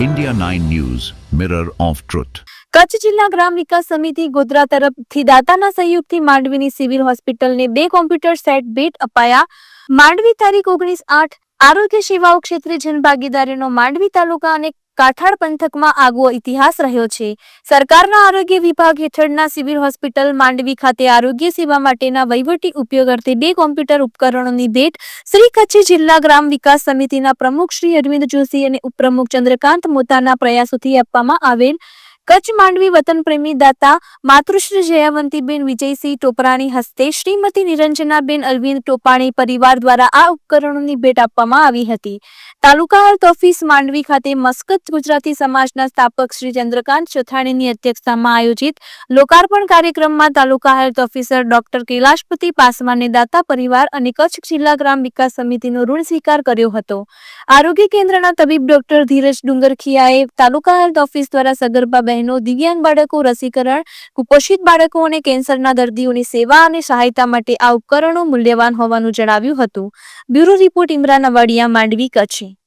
India 9 News, Mirror of Truth. Kutch જિલ્લા ગ્રામ વિકાસ સમિતિ ગોધરા તરફથી દાતાના સહયોગથી માંડવીની સિવિલ હોસ્પિટલને બે કોમ્પ્યુટર સેટ ભેટ અપાયા માંડવી તારીખ ઓગણીસ આઠ આરોગ્ય સેવાઓ ક્ષેત્રે જનભાગીદારીનો માંડવી તાલુકા અને કાઠાડ પંથકમાં આગવો ઇતિહાસ રહ્યો છે. સરકારના આરોગ્ય વિભાગ હેઠળના સિવિલ હોસ્પિટલ માંડવી ખાતે આરોગ્ય સેવા માટેના વહીવટી ઉપયોગ અર્થે બે કોમ્પ્યુટર ઉપકરણોની ભેટ શ્રી કચ્છ જિલ્લા ગ્રામ વિકાસ સમિતિના પ્રમુખ શ્રી અરવિંદ જોશી અને ઉપપ્રમુખ ચંદ્રકાંત મોતાના પ્રયાસોથી આપવામાં આવેલ કચ્છ માંડવી વતન પ્રેમી દાતા માતૃશ્રી જયાવંતીબેન વિજયસિંહ ટોપરાણી હસ્તે શ્રીમતી નિરંજનાબેન અરવિંદ ટોપાણી પરિવાર દ્વારા આ ઉપકરણોની ભેટ આપવામાં આવી હતી. તાલુકા હેલ્થ ઓફિસ માંડવી ખાતે મસ્કત ગુજરાતી સમાજના સ્થાપક શ્રી ચંદ્રકાંત ચથાણીની અધ્યક્ષતામાં આયોજિત લોકાર્પણ કાર્યક્રમમાં taluka health officer doctor Kailashpati પાસવાને દાતા પરિવાર અને કચ્છ જિલ્લા ગ્રામ વિકાસ સમિતિનો ઋણ સ્વીકાર કર્યો હતો. આરોગ્ય કેન્દ્રના તબીબ ડોક્ટર ધીરજ ડુંગરખિયાએ તાલુકા હેલ્થ ઓફિસ દ્વારા સગર્ભા બહેનો, દિવ્યાંગ બાળકો, રસીકરણ, કુપોષિત બાળકો અને કેન્સરના દર્દીઓની સેવા અને સહાયતા માટે આ ઉપકરણો મૂલ્યવાન હોવાનું જણાવ્યું હતું. Bureau report Imran Awadiya, Mandvi, Kutch.